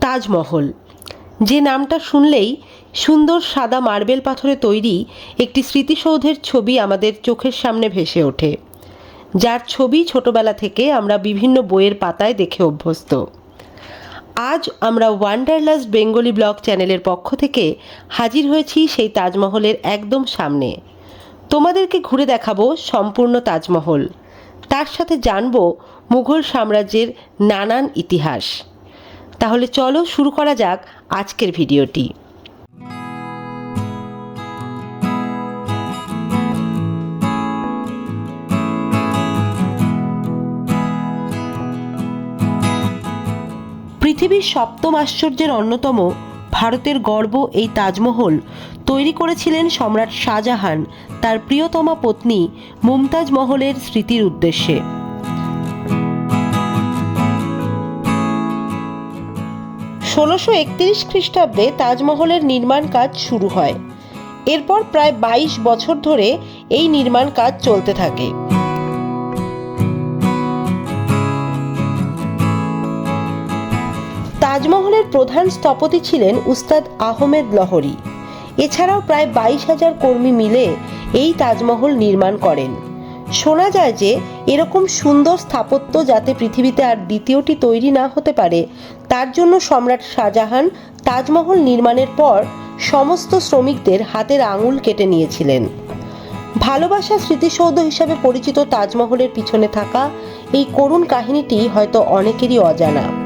তাজমহল। যে নামটা শুনলেই সুন্দর সাদা মার্বেল পাথরে তৈরি একটি স্মৃতিসৌধের ছবি আমাদের চোখের সামনে ভেসে ওঠে। যার ছবি ছোটবেলা থেকে আমরা বিভিন্ন বইয়ের পাতায় দেখে অভ্যস্ত। আজ আমরা ওয়ান্ডারলাস বেঙ্গলি ব্লগ চ্যানেলের পক্ষ থেকে হাজির হয়েছি সেই তাজমহলের একদম সামনে। তোমাদেরকে ঘুরে দেখাবো সম্পূর্ণ তাজমহল। তার সাথে জানব মুঘল সাম্রাজ্যের নানান ইতিহাস। তাহলে চলো শুরু করা যাক আজকের ভিডিওটি। পৃথিবীর সপ্তম আশ্চর্যের অন্যতম ভারতের গর্ব এই তাজমহল তৈরি করেছিলেন সম্রাট শাহজাহান, তার প্রিয়তমা পত্নী মুমতাজ মহলের স্মৃতির উদ্দেশ্যে। ষোলোশো একত্রিশ খ্রিস্টাব্দে তাজমহলের নির্মাণ কাজ শুরু হয়। এরপর প্রায় বাইশ বছর ধরে এই নির্মাণ কাজ চলতে থাকে। তাজমহলের প্রধান স্থপতি ছিলেন উস্তাদ আহমেদ লহরি। এছাড়াও প্রায় বাইশ হাজার কর্মী মিলে এই তাজমহল নির্মাণ করেন। শোনা যায় যে, এরকম সুন্দর স্থাপত্য যাতে পৃথিবীতে আর দ্বিতীয়টি তৈরি না হতে পারে, তার জন্য সম্রাট শাহজাহান তাজমহল নির্মাণের পর সমস্ত শ্রমিকদের হাতের আঙুল কেটে নিয়েছিলেন। ভালোবাসা স্মৃতিসৌধ হিসাবে পরিচিত তাজমহলের পিছনে থাকা এই করুণ কাহিনীটি হয়তো অনেকেরই অজানা।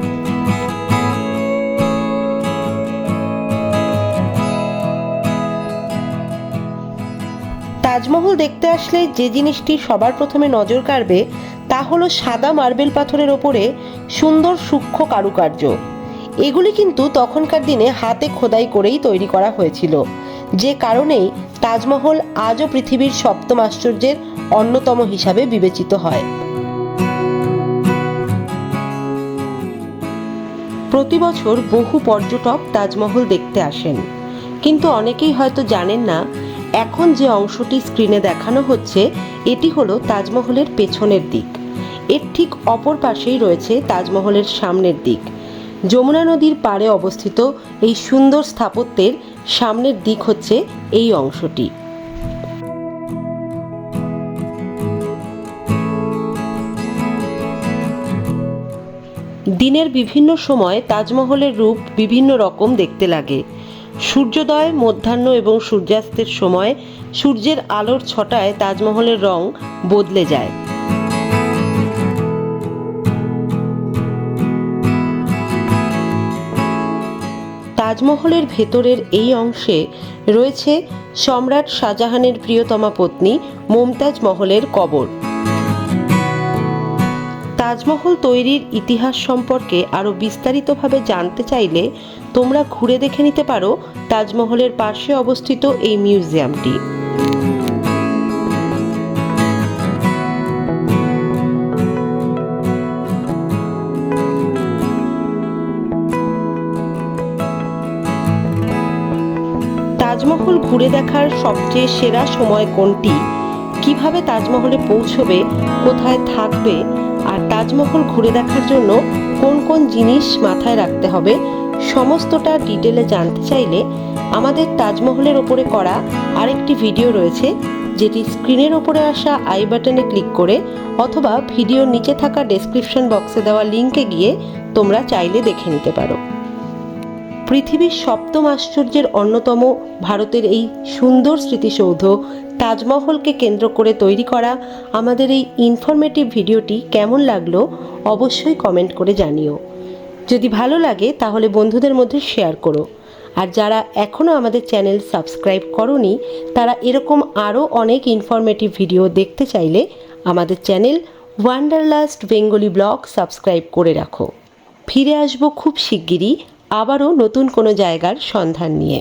তাজমহল দেখতে আসলে যে জিনিসটি সবার প্রথমে নজর কাড়বে, তা হলো সাদা মার্বেল পাথরের ওপরে সুন্দর সূক্ষ্ম কারুকার্য। এগুলি কিন্তু তখনকার দিনে হাতে খোদাই করেই তৈরি করা হয়েছিল। যে কারণেই তাজমহল আজও পৃথিবীর সপ্তম আশ্চর্যের অন্যতম হিসাবে বিবেচিত হয়। প্রতি বছর বহু পর্যটক তাজমহল দেখতে আসেন। কিন্তু অনেকেই হয়তো জানেন না এখন যে অংশটি স্ক্রিনে দেখানো হচ্ছে, এটি হলো তাজমহলের পেছনের দিক। এর ঠিক অপর পাশেই রয়েছে তাজমহলের সামনের দিক। যমুনা নদীর পাড়ে অবস্থিত এই সুন্দর স্থাপত্যের সামনের দিক হচ্ছে এই অংশটি। দিনের বিভিন্ন সময় তাজমহলের রূপ বিভিন্ন রকম দেখতে লাগে। সূর্যোদয়, মধ্যাহ্ন এবং সূর্যাস্তের সময় সূর্যের আলোর ছটায় তাজমহলের রং বদলে যায়। তাজমহলের ভেতরের এই অংশে রয়েছে সম্রাট শাহজাহানের প্রিয়তমা পত্নী মমতাজ মহলের কবর। তাজমহল তৈরির ইতিহাস সম্পর্কে আরও বিস্তারিতভাবে জানতে চাইলে তোমরা ঘুরে দেখে নিতে পারো তাজমহলের পাশে অবস্থিত এই মিউজিয়ামটি। তাজমহল ঘুরে দেখার সবচেয়ে সেরা সময় কোনটি? কীভাবে তাজমহলে পৌঁছবে? কোথায় থাকবে? আর তাজমহল ঘুরে দেখার জন্য কোন কোন জিনিস মাথায় রাখতে হবে সমস্তটা ডিটেলে জানতে চাইলে আমাদের তাজমহলের ওপরে করা আরেকটি ভিডিও রয়েছে, যেটি স্ক্রিনের ওপরে আসা আই বাটনে ক্লিক করে অথবা ভিডিওর নিচে থাকা ডেসক্রিপশন বক্সে দেওয়া লিঙ্কে গিয়ে তোমরা চাইলে দেখে নিতে পারো। পৃথিবীর সপ্তম আশ্চর্যের অন্যতম ভারতের এই সুন্দর স্মৃতিসৌধ তাজমহলকে কেন্দ্র করে তৈরি করা আমাদের এই ইনফরমেটিভ ভিডিওটি কেমন লাগল অবশ্যই কমেন্ট করে জানিও। যদি ভালো লাগে তাহলে বন্ধুদের মধ্যে শেয়ার করো। আর যারা এখনও আমাদের চ্যানেল সাবস্ক্রাইব করনি, তারা এরকম আরও অনেক ইনফরমেটিভ ভিডিও দেখতে চাইলে আমাদের channel Wanderlust Bengali blog subscribe করে রাখো। ফিরে আসব খুব শিগগিরই আবারও নতুন কোনো জায়গার সন্ধান নিয়ে।